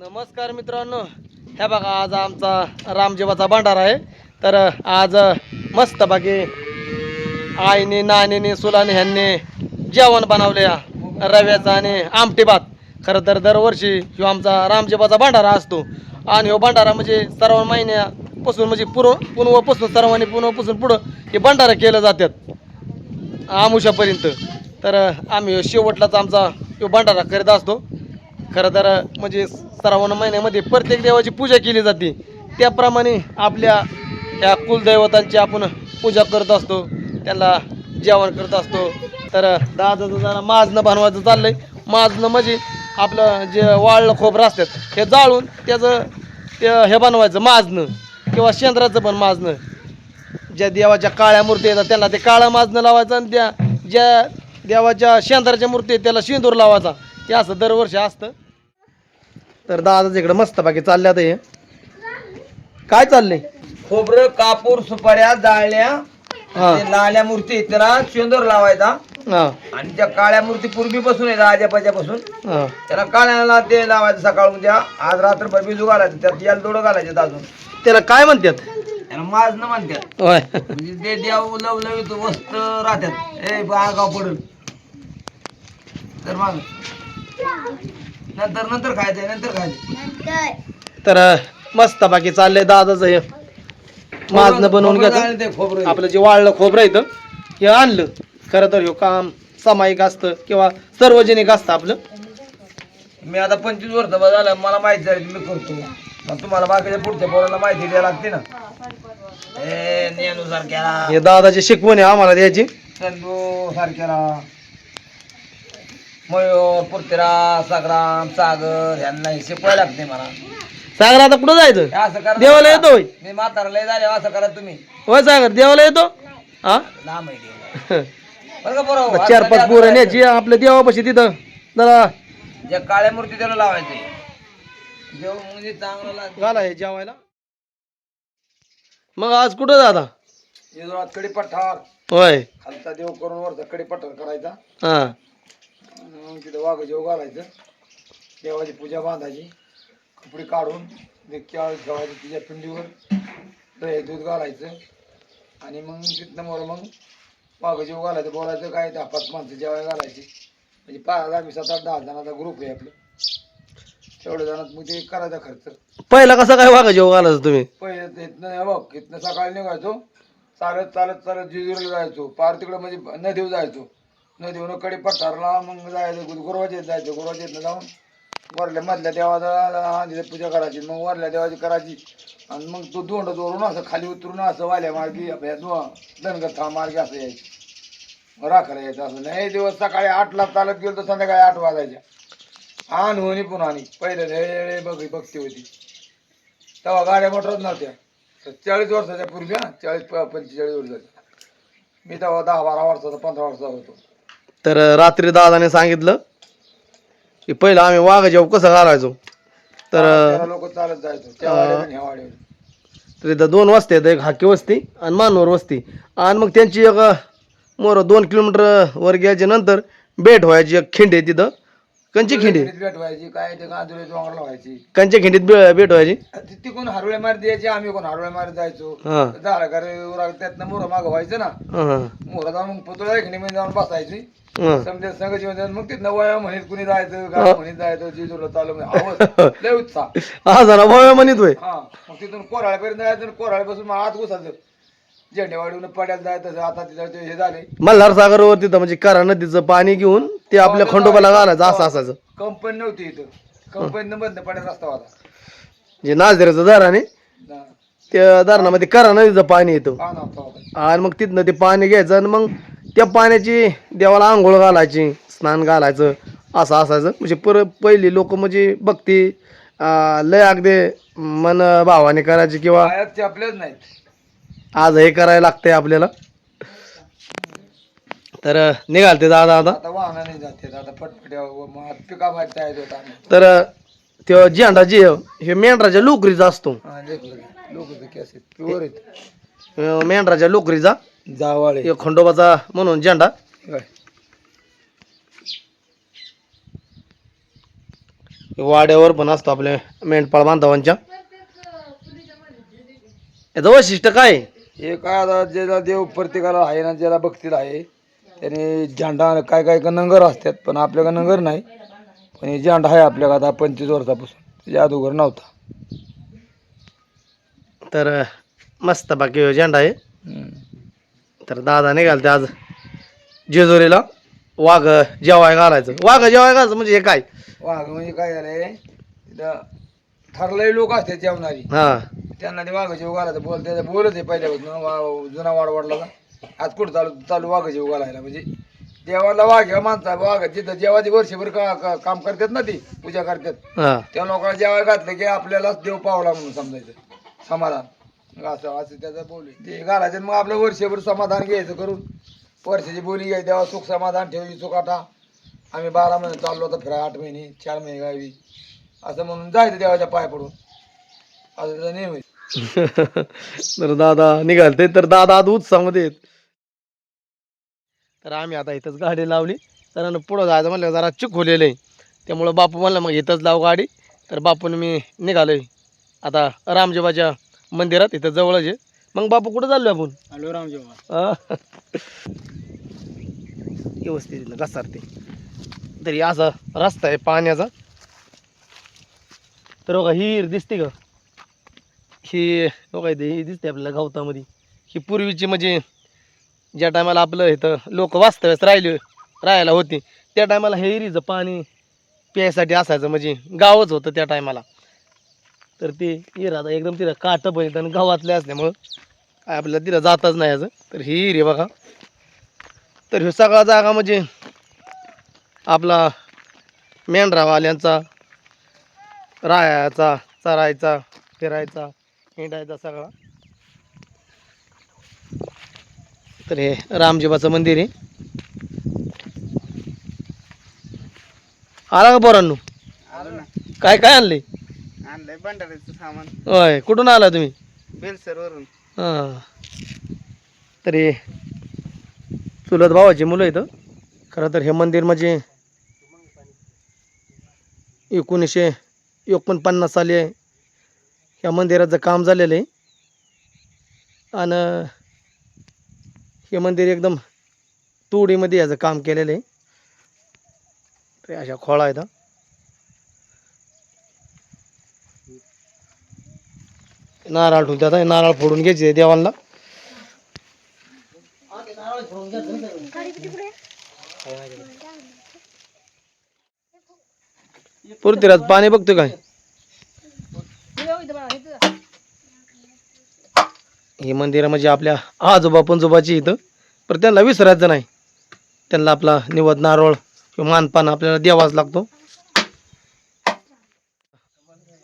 नमस्कार मित्रांनो. ह्या बघा आज आमचा रामजेवाचा भांडार आहे. तर आज मस्त बाकी आईने नानीने सुलाने ह्यांनी जेवण बनवले रव्याचं आणि आमटी भात. खरं तर दरवर्षी ह्यो आमचा रामजेबाचा भंडारा असतो. आणि ह्यो भंडारा म्हणजे सर्व महिन्यापासून म्हणजे पूर्व पुनवापासून सर्वांनी पुनवापासून पुढं हे भंडारा केलं जातात आमुशापर्यंत तर आम्ही शेवटलाच आमचा ह्यो भंडारा करीत असतो. खरं तर म्हणजे श्रावण महिन्यामध्ये प्रत्येक देवाची पूजा केली जाते. त्याप्रमाणे आपल्या या कुलदैवतांची आपण पूजा करत असतो त्यांना जेवण करत असतो. तर दादाचं जरा माजणं बनवायचं चाललंय. माजणं म्हणजे आपलं जे वाळलं खोबरं असतात हे जाळून त्याचं ते हे बनवायचं माजणं किंवा शेंद्राचं पण माजणं. ज्या देवाच्या काळ्या मूर्ती येतात त्यांना ते काळं माजणं लावायचं आणि त्या ज्या देवाच्या शेंद्राच्या मूर्ती आहेत त्याला शेंदूर लावायचा. ते असं दरवर्षी असतं. तर दादाच इकडं मस्त बाकी चालल्यात हे. काय चाललंय? खोबरं कापूर सुपाऱ्या जाळल्या हा. ते लाल्या मूर्ती आहेत, त्याला शेंदूर लावायचा. हा. आणि त्या काळ्या मूर्ती पूर्वीपासून आहे आजापाच्यापासून हा. त्याला काळ्याला ते लावायचं सकाळ उद्या. आज रात्रभर बिजू घालायचं त्यात याला दोडं घालायचं अजून. त्याला काय म्हणतात? त्याला माज न म्हणतात. होय. म्हणजे ते देव लवलवित वस्त राहतात. ए गाव पडल तर मग नंतर नंतर खायचंय नंतर खायचं तर मस्त बाकी चाललंय दादाचं हे. माजणं बनवून खोबरं. आपलं जे वाळलं खोबरं इथं हे आणलं. खरं तर हे काम सामायिक असतं किंवा सार्वजनिक असतं आपलं. मी आता पंचवीस वर्ष झालं मला माहिती झाली मी करतो. तुम्हाला बाकीच्या पुढच्या पोरांना माहिती द्यायला लागते ना. ए नेनू सारख्याला हे दादाची शिकवण आहे आम्हाला द्यायची. सारख्याला. मयूर पृथ्वीराज संग्राम सागर ह्यांना हे शिकवायला लागते मला. सागर आता कुठं जायचं? असं करा देवाला येतो होय मी म्हातारा लय झाले असं करा तुम्ही. होय सागर देवाला येतो? हा? लांब आहे देव. बरं का बरोबर मग चार पाच पोरं न्यायची आपल्या देवापाशी तिथं. जरा ज्या काळ्या मूर्ती त्याला लावायचे. देव म्हणजे चांगलं लागतं. घाला हे जेवायला. मग आज कुठं जाता हे कडीपठार होय. खालचा देव करून वरचा कडीपठार करायचा. हा. मग तिथं वाघ जेव घालायचं. देवाची पूजा बांधायची. कपडे काढून ते केळ ठेवायचं तिच्या पिंडीवर दही दूध घालायचं. आणि मग तिथनं मोर मग वाघ जेव घालायचं. बोलायचं काय दहा पाच माणसं जेवायला घालायची. म्हणजे पाच आम्ही सात आठ दहा जणांचा ग्रुप आहे आपलं. तेवढ्या जणात मग ते करायचा खर्च. पहिला कसा काय वागा जेव घालायचं तुम्ही? पहिले ते इथनं हे बघ इथनं सकाळी निघायचो. चालत चालत चालत जिजुरीला जायचो. पार तिकडं म्हणजे नदीवर जायचो. नदीवरून कडे पठारला मग जायचं गुरु- गुरुवाचेत जायचं गुरुवाचेतनं जाऊन वरल्या मधल्या देवाचा पूजा करायची मग वरल्या देवाची करायची. आणि मग तो दोंड जोरून असं खाली उतरून असं वाल्या मार्गी आपल्या धनगथा मार्गी असं यायचं. राखायला यायचं असं. नाही दिवस सकाळी आठला चालत गेलो तर संध्याकाळी आठ वाजायच्या. आण होणी पुन्हा आणि पहिले लय बघ भक्ती होती. तेव्हा गाड्या मोटरच नव्हत्या. तर चाळीस वर्षाच्या पूर्वी चाळीस प- पंचेचाळीस वर्षाच्या. मी तेव्हा दहा बारा वर्षाचा पंधरा वर्षाचा होतो. तर रात्री दादाने सांगितलं की पहिलं आम्ही वाघ जेव कसं घालायचो? तर लोक चालत जायचो. त्या वाड्यावर आणि ह्या वाड्यावर तर इथं दोन वस्ती आहेत एक हाकी वस्ती आणि मानवर वस्ती. आणि मग त्यांची एक मोर दोन किलोमीटर वर गेल्याच्यानंतर भेट व्हायची एक खिंड आहे तिथं. कंची खिंडी? खिंडीत भेट व्हायची काय ते गांधुळे डोंगरला व्हायची कंच्या खिंडीत बे- भेट व्हायची ती- ती कोण मारी द्यायची आम्ही कोण हरवळे मारी जायचो. हां. त्यातनं मोरं मागं व्हायचं ना. हां मोरं जाऊन मग पुतळ्या खिंडीमध्ये जाऊन बसायची. हां. समजा संघ जेवण जायचं. मग तिथनं वया म्हणीत कुणी जायचं गाव म्हणीत जायचं जिजूला चालू म्हणजे आवाज. लय उत्साह. हा जरा भाव्या म्हणित होय. हा. मग तिथून कोराळ्यापर्यंत जायचं कोराळ्यापासून मग आत घुसायचं. झेंडेवाडीहून पड्याला जायचं आता तिथं ते हे झाले. मल्हार सागरवर तिथं म्हणजे करा नदीचं पाणी घेऊन ते आपल्या खंडोबाला घालायचं असं असायचं. कंपनी नव्हती इथं. कंपनीनं बंद पड्यात रस्ता होता. जे नाजऱ्याचं दाराने ना, त्या दारणामध्ये करा नदीचं पाणी येतं. हा नव्हता होता आणि मग तिथनं ते पाणी घ्यायचं आणि मग त्या पाण्याची देवाला आंघोळ घालायची स्नान घालायचं असं असायचं. म्हणजे पर पहिली लोक म्हणजे भक्ती अं, लय अगदी मन भावाने करायची किंवा पायात आपल्याच नाहीत. आज हे करायला लागतंय आपल्याला तर निघालते दादा आता आता वाहनाने जाते आता पटपट्या पिका भात तयार होता आम्ही. तर तो झेंडा जे हे मेंढराच्या लोकरीचा असतो हा. लोक प्युअर अं, मेंढराच्या लोकरीचा जावाळे हे खंडोबाचा म्हणून झेंडा? वाड्यावर पण असतो आपल्या मेंढपाळ बांधवांच्या याचं वैशिष्ट्य काय आहे? हे काय आता ज्याला देव प्रत्येकाला आहे ना ज्याला भक्तीला आहे त्याने झेंडा काय काय का नंगर असतात पण आपल्याकडे नंगर नाही. पण हे झेंडा आहे आपल्याकडे आता पंचवीस वर्षापासून. त्याच्या अगोदर नव्हता. तर मस्त बाकी झेंडा आहे. हम्म. तर दादा निघाल आज जेजुरीला. वाघ जेवाय घालायचं. वाघ जेवाय घालायचं म्हणजे हे काय? वाघ म्हणजे काय झालंय तिथं ठरलेले लोक असतात जेवणारी. हा. त्यांना ते वाघ जेव घालायचं बोल त्याचं बोलत आहे पहिल्यापासून जुना वाड वाढला आज कुठं चालू चालू वाघ जेव घालायला म्हणजे देवाला वाघ ह्या माणसा वाघ जिथं जेवाची वर्षभर का का- काम करतात ना ती पूजा करतात. हा. त्या लोकांना जेवाय घातलं की आपल्यालाच देव पावला म्हणून समजायचं. समाधान. असं असं त्याचं बोली ते घालायचं मग आपलं वर्षभर समाधान घ्यायचं करून. वर्षाची बोली घ्यायची देवा सुख समाधान ठेवी चुकाटा आम्ही बारा महिने चाललो होतो फिरा आठ महिने चार महिने गावी. असं म्हणून जायचं देवाच्या पाय पडून. असं त्याचा आहे. तर दादा निघालते तर दादा आज उत्साहामध्ये आहेत. तर आम्ही आता इथंच गाडी लावली. तर पुढं जायचं म्हणलं जरा चिखोलेलं आहे. त्यामुळं बापू म्हणलं मग इथंच लाव गाडी. तर बापून मी निघालोय. आता रामजेबाच्या मंदिरात इथं जवळच आहे. मग बापू कुठं चाललो आपण? हॅलो रामजेवा आ? व्यवस्थित घसारते तरी असा रस्ता आहे पाण्याचा. तर बघा ही हिर दिसते का? ही बघा ते ही दिसते आपल्याला गवतामध्ये. ही पूर्वीची म्हणजे ज्या टायमाला आपलं इथं लोक वास्तव्यास राहिले राहायला होते त्या टायमाला हे हिरीचं पाणी प्यायसाठी असायचं म्हणजे गावच होतं त्या टायमाला. तर ते हिर आता एकदम तिथं काटं पण येतं आणि गावातले असल्यामुळं काय आपल्याला तिथं जाताच नाही याचं तर ही हिर आहे बघा. तर ह्यो सगळा जागा म्हणजे आपला मेंढरावाल्यांचा राहायचा चरायचा फिरायचा हिंडायचा सगळा. तर हे रामजीबाचं मंदिर आहे. आला का पोरांनो? काय काय आणले? आणलंय भंडाऱ्याचं सामान. होय कुठून आला तुम्ही? बेलसर वरून. हां. तरी चुलत भावाची मुलं इथं खरं तर हे मंदिर म्हणजे एकोणीसशे एकोणपन्नास साली या मंदिराचं काम झालेलं आहे. आणि हे मंदिर एकदम तोडीमध्ये याचं काम केलेलं आहे. तर अशा खोळा आहेत. नारळ ठेवतात हे नारळ फोडून घ्यायचे देवाला पृथ्वीराज पाणी बघतो काय? हे मंदिर म्हणजे आपल्या आजोबा पंजोबाची इथं. पण त्यांना विसरायचं नाही. त्यांना आपला निवद नारळ किंवा मानपान आपल्याला द्यावाच लागतो.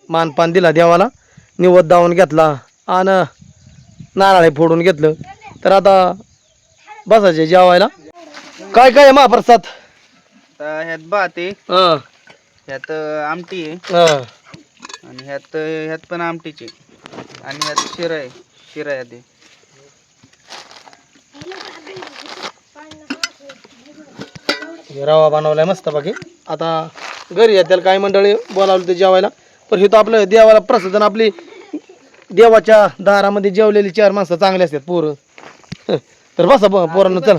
मानपान दिला देवाला निवद दावून घेतला आणि नारळ फोडून घेतलं. तर आता बसायचे जेवायला. काय काय महाप्रसाद? ह्यात ह्यात आमटी आहे. हां. आणि ह्यात ह्यात पण आमटीची आणि ह्यात शिरा आहे. शिरा आहे. हे रवा बनवलाय मस्त बाकी आता घरी आहे त्याला काही मंडळी बोलावलं ते जेवायला? पण हे तर आपलं देवाला प्रसादन आपली देवाच्या दारामध्ये जेवलेली चार माणसं चांगली असतात पोरं. तर बसा पोरांनो चल.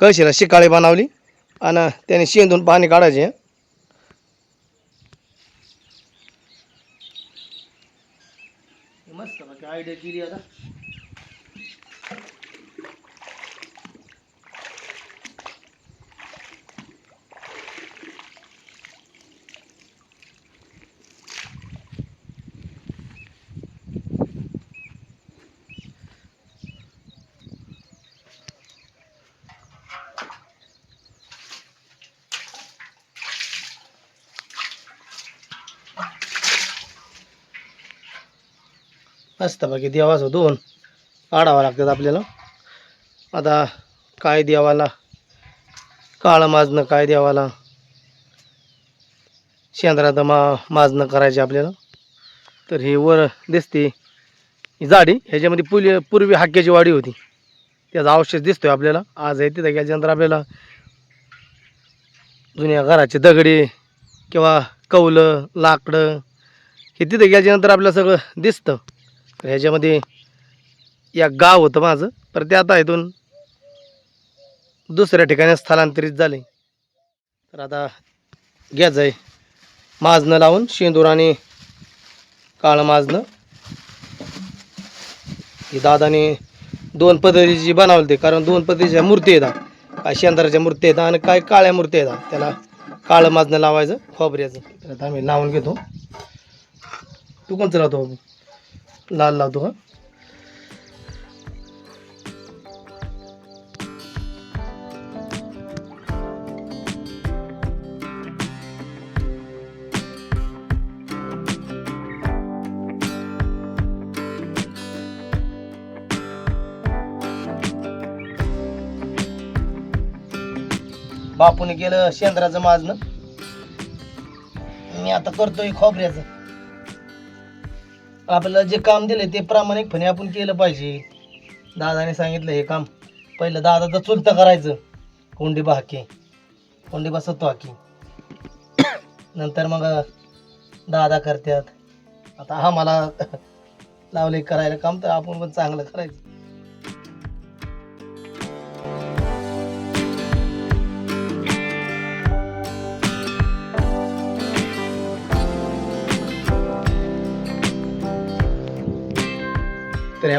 कळशीला शिकाळी बनवली आणि त्याने शेंदून पाणी काढायचे. मस्त आयडिया केली आता. मस्त बाकी देवाचं दोन काढावं लागतात आपल्याला. आता काय देवाला? काळं माजणं काय देवाला? शेंद्रात मा माजणं करायचे आपल्याला. तर हे वर दिसते ही जाडी ह्याच्यामध्ये पुली पूर्वी हाक्याची वाडी होती. त्याचा अवशेष दिसतोय आपल्याला. आज आहे तिथं गेल्याच्यानंतर आपल्याला. जुन्या घराचे दगडी किंवा कौलं लाकडं हे तिथं गेल्याच्यानंतर आपल्याला सगळं दिसतं. तर ह्याच्यामध्ये या गाव होतं माझं तर ते आता इथून दुसऱ्या ठिकाणी स्थलांतरित झाले. तर आता घ्यायचं आहे. माजणं लावून शेंदूर आणि काळं माजणं. ही दादाने दोन पद्धतीची बनवली ते कारण दोन पद्धतीच्या मूर्ती येतात काय शेंदराच्या मूर्ती येतात आणि काय काळ्या मूर्ती येतात त्याला काळं माजणं लावायचं खोबऱ्याचं. तर आता आम्ही लावून घेतो. तू कोणचं लावतो? बाबू लाल लावतो हा. बापूने केलं शेंद्राचं माजणं. मी आता करतोय खोबऱ्याचं. आपल्याला जे काम दिले ते प्रामाणिकपणे आपण केलं पाहिजे. दादाने सांगितलं हे काम. पहिलं दादाचं चुलतं करायचं. कोंडीबा बाकी कोंडीबा सत्तो हाकी नंतर मग दादा करतात आता हा मला लावले करायला काम तर आपण पण चांगलं करायचं.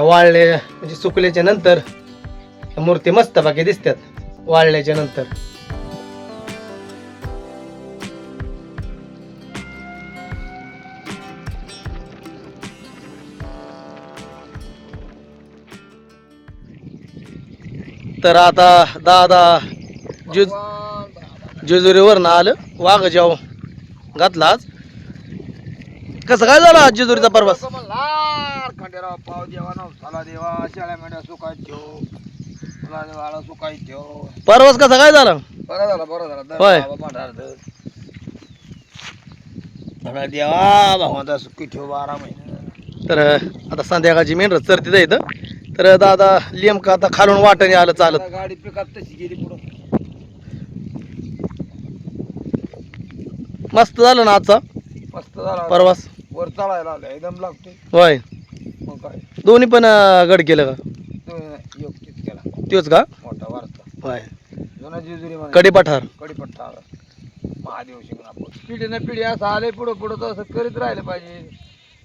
वाळले म्हणजे सुकल्याच्या नंतर मूर्ती मस्त बाकी दिसतात वाळल्याच्या नंतर. तर आता दादा जेज जेजुरीवरनं आलं वाघ जाऊ घातला आज. कसं काय झालं आज जेजुरीचा प्रवास? पाव देवा नवसाला देवा शेळ्या मेंढ्या सुकाय ठेव. तुला देवाला ठेव. प्रवास कसा काय झाला? बरं झालं बरं झालं. दर होय. बाबा. सगळा देवा भगवंता सुखी ठेव बारा महिने. तर आता संध्याकाळची मेन चरतीच इथं तर दादा लिमका आता खालून वाटाने आलं चालत. आता गाडी पिकअप तशी गेली पुढं. मस्त झालं ना आजचा? मस्त झाला. प्रवास वर चढायला आलं एकदम लागतोय. होय. दोन्ही पण अं, गड केलं का? तो योग किती केला. त्योच का? मोठा वारसा. होय. जुना जेजुरी म्हणे कडी पठार कडीपट्टा आला महादेव शिंगणापूर. पिढी ना पिढी असं आले पुढं पुढं तर असं करीत राहिलं पाहिजे.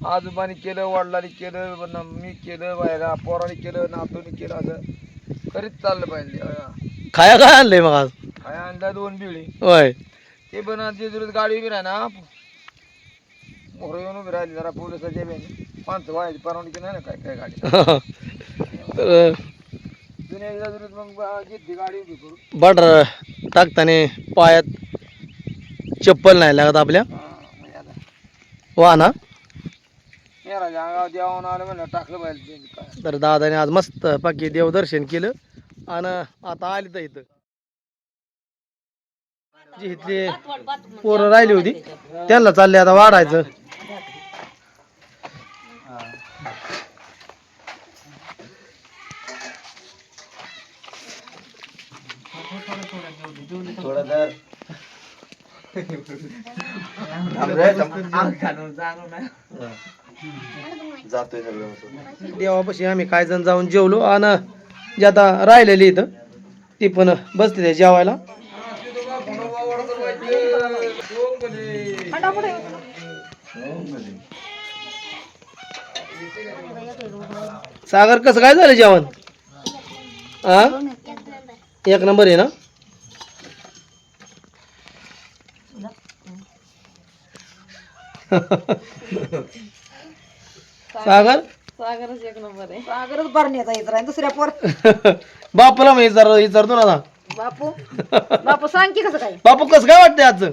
आजोबाने केलं वडिलांनी केलं न मी केलं बायला पोराने केलं नातूने केलं असं करीत चाललं पाहिजे. अं, खाया काय आणलंय मग आज? काय आणला दोन बिळी. होय. ते पण जेजुरीत गाडी उभी राही ना. मोहर येऊन उभी राहिली जरा पोलिसाच्या बेने माणसं व्हायची परवानगी नाही ना काय काय गाडी. तर जुन्या जेजुरीत मग बा- घेतली गाडी उभी बटर टाकताना पायात चप्पल नाही लागत आपल्या. वा ना आलं म्हणलं टाकलं पाहिजे तर दादाने आज मस्त पाकी देवदर्शन केलं. आणि आता आली तर इथं. जी इथली पोरं राहिली होती. त्यांना चालले आता वाढायचं. देवापाशी आम्ही काय जण जाऊन जेवलो आणि जे आता राहिलेली इथं ती पण बसली त्या जेवायला. सागर कसं काय झालं जेवण? हा एक नंबर आहे ना? सागर? सागरच एक नंबर आहे. सागरच भरण्याचा येत राहील दुसऱ्या पोर. बापूला मी विचार विचारतो ना. बापू? बापू सांग की कसं काय? बापू कसं काय वाटतंय आजचं?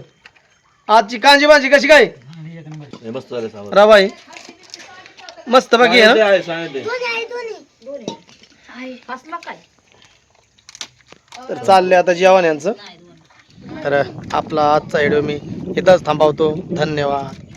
आजची कांजी भाजी कशी काय? रवाई मस्त बाकी आहे ना सांगितले तर चाललंय आता जेवण यांचं. तर आपला आजचा व्हिडिओ मी इथंच थांबवतो. धन्यवाद.